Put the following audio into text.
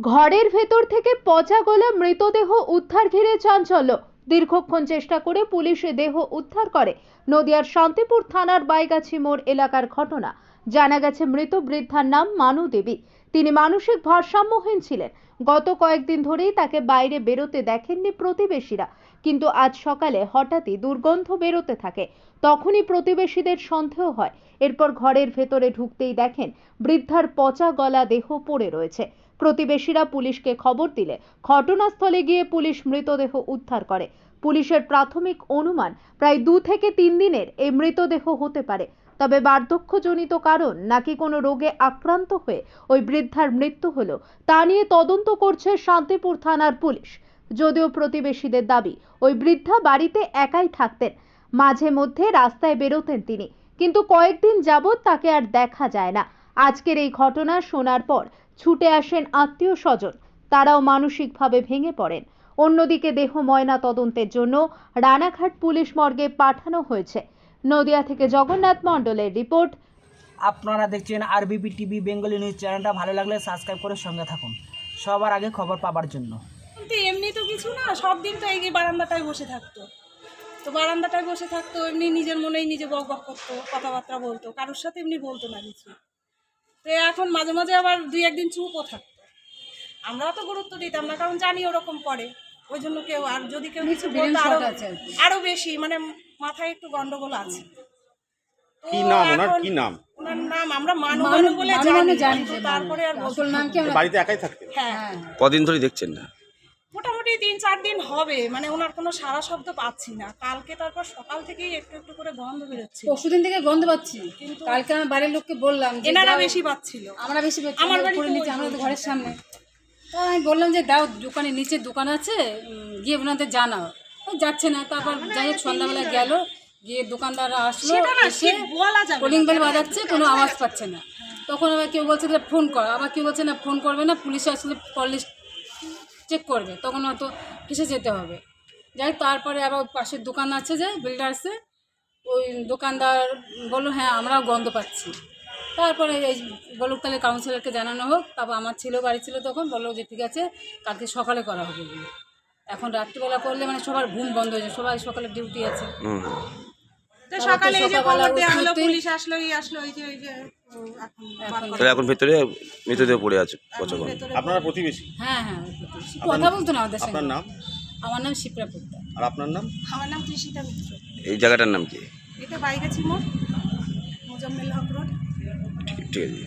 ঘরের ভেতর থেকে পচা গলা মৃতদেহ উদ্ধার ঘিরে চাঞ্চল্য। দীর্ঘক্ষণ চেষ্টা করে পুলিশ দেহ উদ্ধার করে। নদিয়ার শান্তিপুর থানার বাইগাছি মোড় এলাকার ঘটনা। জানা গেছে, মৃত বৃদ্ধার নাম মানু দেবী। তিনি মানসিক ভারসাম্যহীন ছিলেন। গত কয়েকদিন ধরেই তাকে বাইরে বেরোতে দেখেননি প্রতিবেশীরা। কিন্তু আজ সকালে হঠাৎই দুর্গন্ধ বেরোতে থাকে। তখনই প্রতিবেশীদের সন্দেহ হয়। এরপর ঘরের ভেতরে ঢুকতেই দেখেন, বৃদ্ধার পচা গলা দেহ পড়ে রয়েছে। প্রতিবেশীরা পুলিশকে খবর দিলে ঘটনাস্থলে গিয়ে পুলিশ মৃতদেহ উদ্ধার করে। পুলিশের প্রাথমিক অনুমান প্রায় দু থেকে তিন দিনের এই মৃতদেহ হতে পারে। তবে বার্ধক্যজনিত কারণ নাকি কোনো রোগে আক্রান্ত হয়ে ওই বৃদ্ধার মৃত্যু হলো, তা নিয়ে তদন্ত করছে শান্তিপুর থানার পুলিশ। যদিও প্রতিবেশীদের দাবি, ওই বৃদ্ধা বাড়িতে একাই থাকতেন, মাঝে মধ্যে রাস্তায় বেরোতেন তিনি। কিন্তু কয়েকদিন যাবৎ তাকে আর দেখা যায় না। আজকের এই ঘটনা শোনার পর ছুটে আসেন আত্মীয় স্বজন। তারাও মানসিকভাবে ভেঙে পড়েন। অন্যদিকে দেহ ময়না তদন্তের জন্য রানাঘাট পুলিশ মর্গে পাঠানো হয়েছে। নদিয়া থেকে জগন্নাথ মণ্ডলের রিপোর্ট। আপনারা দেখছেন আরবিপি টিভি বেঙ্গলি নিউজ চ্যানেলটা। ভালো লাগলে সাবস্ক্রাইব করে সঙ্গে থাকুন। সবার আগে খবর পাবার জন্য। কিন্তু এমনি তো কিছু না সব দিন তো এই যে বারান্দাটায় বসে থাকতো। তো বারান্দাটায় বসে থাকতো এমনি নিজের মনেই নিজে বক বক করতো কথাবার্তা বলতো কারোর সাথে এমনি বলতো না কিছু। তো এখন মাঝে মাঝে আবার দুই একদিন চুপও থাকতো। আমরা তো গুরুত্ব দিতাম না কারণ জানি ওরকম করে। ওই জন্য কেউ আর যদি কেউ কিছু বলতো আরও আরও বেশি মানে মাথায় একটু গন্ডগোল আছে। কি নাম? ওনার কি নাম? ওনার নাম আমরা মানু মানু বলে জানি তারপরে আর বাড়িতে একাই থাকতেন? হ্যাঁ। কদিন ধরে দেখছেন না? মোটামুটি তিন চার দিন হবে মানে ওনার কোনো সারা শব্দ পাচ্ছি না। কালকে তারপর সকাল থেকেই একটু একটু করে গন্ধ বেরোচ্ছে। পরশুদিন থেকে গন্ধ পাচ্ছি। কালকে আমার বাড়ির লোককে বললাম যে এনারা দাও- বেশি পাচ্ছিল। আমরা বেশি পাচ্ছি আমার আমার বাড়ি নিচে ওই আমরা তো ঘরের সামনে। তো আমি বললাম যে দাও দোকানে নিচে দোকান আছে উম, গিয়ে ওনাদের জানাও। ও যাচ্ছে না তারপর যাই হোক সন্ধ্যাবেলা গেল গিয়ে দোকানদার আসলো সেটা না এসে ঠিক বলা যাবে কলিং বেল বাজাচ্ছে কোনো আওয়াজ পাচ্ছে না। তখন আবার কেউ বলছে যে ফোন কর। আবার কেউ বলছে না ফোন করবে না। পুলিশ আসলে পলিশ চেক করবে, তখন হয়তো ফেসে যেতে হবে। যাই তারপরে আবার পাশের দোকান আছে যে বিল্ডার্সে ওই দোকানদার বলল হ্যাঁ আমরাও গন্ধ পাচ্ছি। তারপরে এই বলুক তাহলে কাউন্সিলরকে জানানো হোক, তারপর আমার ছেলেও বাড়ি ছিল তখন, বলল যে, ঠিক আছে, কালকে সকালে করা হবে। এখন রাত্রিবেলা করলে মানে সবার ঘুম বন্ধ হয়ে যায়, সবাই সকালে ডিউটি আছে। তো সকালে এই যে খবর দেওয়া হলো পুলিশ আসলো এই আসলো এই যে যে তাহলে এখন ভেতরে মৃতদেহ পড়ে আছে পচা গন্ধ। আপনারা প্রতিবেশী? হ্যাঁ হ্যাঁ ওই প্রতিবেশী। কথা বলতো না আমাদের সঙ্গে। নাম? আমার নাম শিপ্রা পোদ্দার। আর আপনার নাম? আমার নাম কৃষিতা মিত্র। এই জায়গাটার নাম কি? এটা বাইরে ছিল মোজাম্মেল হক রোড। ঠিক ঠিক আছে।